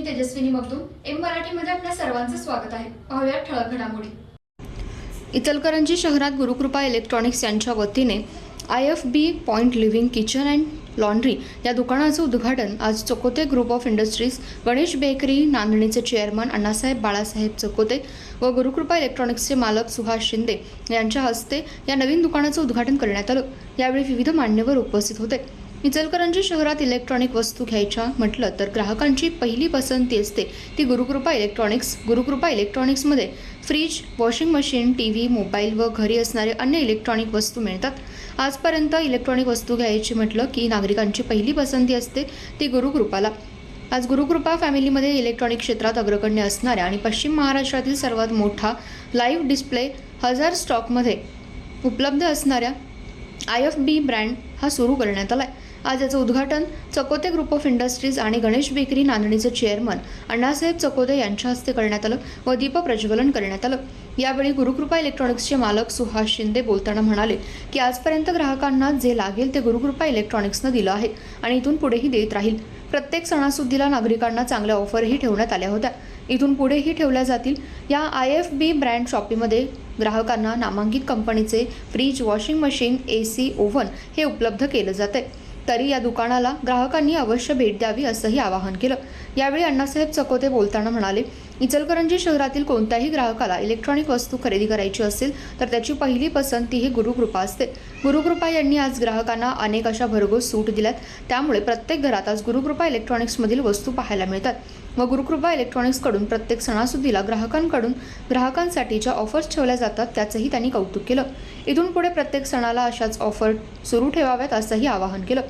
मी Tejaswini Magdum M मराठीमध्ये आपल्या सर्वांचं स्वागत आहे. पाहूया ठळक घडामोडी. इचलकरंजी शहरात गुरुकृपा इलेक्ट्रॉनिक्स यांच्या वतीने I F B point living kitchen and laundry या दुकानाचं उद्घाटन आज Chakote group of industries Ganesh bakery नांदणीचे chairman Annasaheb Balasaheb Chakote व गुरुकृपा इलेक्ट्रॉनिक्सचे मालक सुहास शिंदे यांच्या हस्ते या नवीन दुकानाचं उद्घाटन करण्यात आलं. यावेळी विविध मान्यवर उपस्थित होते. इचलकरंजी शहरात इलेक्ट्रॉनिक वस्तू घ्यायच्या म्हटलं तर ग्राहकांची पहिली पसंती असते ती. Gurukrupa electronics Gurukrupa इलेक्ट्रॉनिक्समध्ये fridge washing machine T V mobile व घरी असणारे अन्य इलेक्ट्रॉनिक वस्तू मिळतात. आजपर्यंत इलेक्ट्रॉनिक वस्तू घ्यायची म्हटलं की नागरिकांची पहिली पसंती असते ती गुरुकृपाला. आज गुरुकृपा फॅमिलीमध्ये इलेक्ट्रॉनिक क्षेत्रात अग्रगण्य असणाऱ्या आणि पश्चिम महाराष्ट्रातील सर्वात मोठा लाईव्ह डिस्प्ले हजार स्टॉकमध्ये उपलब्ध असणाऱ्या आय एफ बी ब्रँड हा सुरू करण्यात आला आहे आज याचं उद्घाटन चकोते ग्रुप ऑफ इंडस्ट्रीज आणि गणेश बेकरी नांदणीचे चेअरमन अण्णासाहेब चकोते यांच्या हस्ते करण्यात आलं व दीप प्रज्वलन करण्यात आलं. यावेळी गुरुकृपा इलेक्ट्रॉनिक्सचे मालक सुहास शिंदे बोलताना म्हणाले की आजपर्यंत ग्राहकांना जे लागेल ते गुरुकृपा इलेक्ट्रॉनिक्सनं दिलं आहे आणि इथून पुढेही देत राहील. प्रत्येक सणासुदीला नागरिकांना चांगल्या ऑफरही ठेवण्यात आल्या होत्या. इथून पुढेही ठेवल्या जातील. या आय एफ बी ब्रँड शॉपीमध्ये ग्राहकांना नामांकित कंपनीचे fridge washing machine A C oven हे उपलब्ध केलं जाते तरी या दुकानाला ग्राहकांनी अवश्य भेट द्यावी असंही आवाहन केलं. यावेळी अण्णासाहेब चकोते बोलताना म्हणाले इचलकरंजी शहरातील कोणत्याही ग्राहकाला इलेक्ट्रॉनिक वस्तू खरेदी करायची असेल तर त्याची पहिली पसंती ही गुरुकृपा असते. गुरुकृपा यांनी आज ग्राहकांना अनेक अशा भरघोस सूट दिल्यात. त्यामुळे प्रत्येक घरात आज गुरुकृपा इलेक्ट्रॉनिक्समधील वस्तू पाहायला मिळतात. व गुरुकृपा इलेक्ट्रॉनिक्सकडून प्रत्येक सणासुदीला ग्राहकांकडून ग्राहकांसाठी ज्या ऑफर्स ठेवल्या जातात त्याचंही त्यांनी कौतुक केलं. इथून पुढे प्रत्येक सणाला अशाच ऑफर सुरू ठेवाव्यात असंही आवाहन केलं.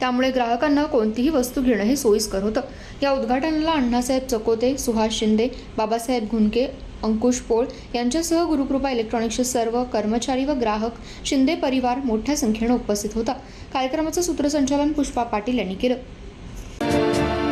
त्यामुळे ग्राहकांना कोणतीही वस्तू घेणं हे सोयीस्कर होतं. या उद्घाटनाला अण्णासाहेब चकोते सुहास शिंदे बाबासाहेब घुनके अंकुश पोळ यांच्यासह गुरुकृपा इलेक्ट्रॉनिक्सचे सर्व कर्मचारी व ग्राहक शिंदे परिवार मोठ्या संख्येनं उपस्थित होता. कार्यक्रमाचं सूत्रसंचालन पुष्पा पाटील यांनी केलं.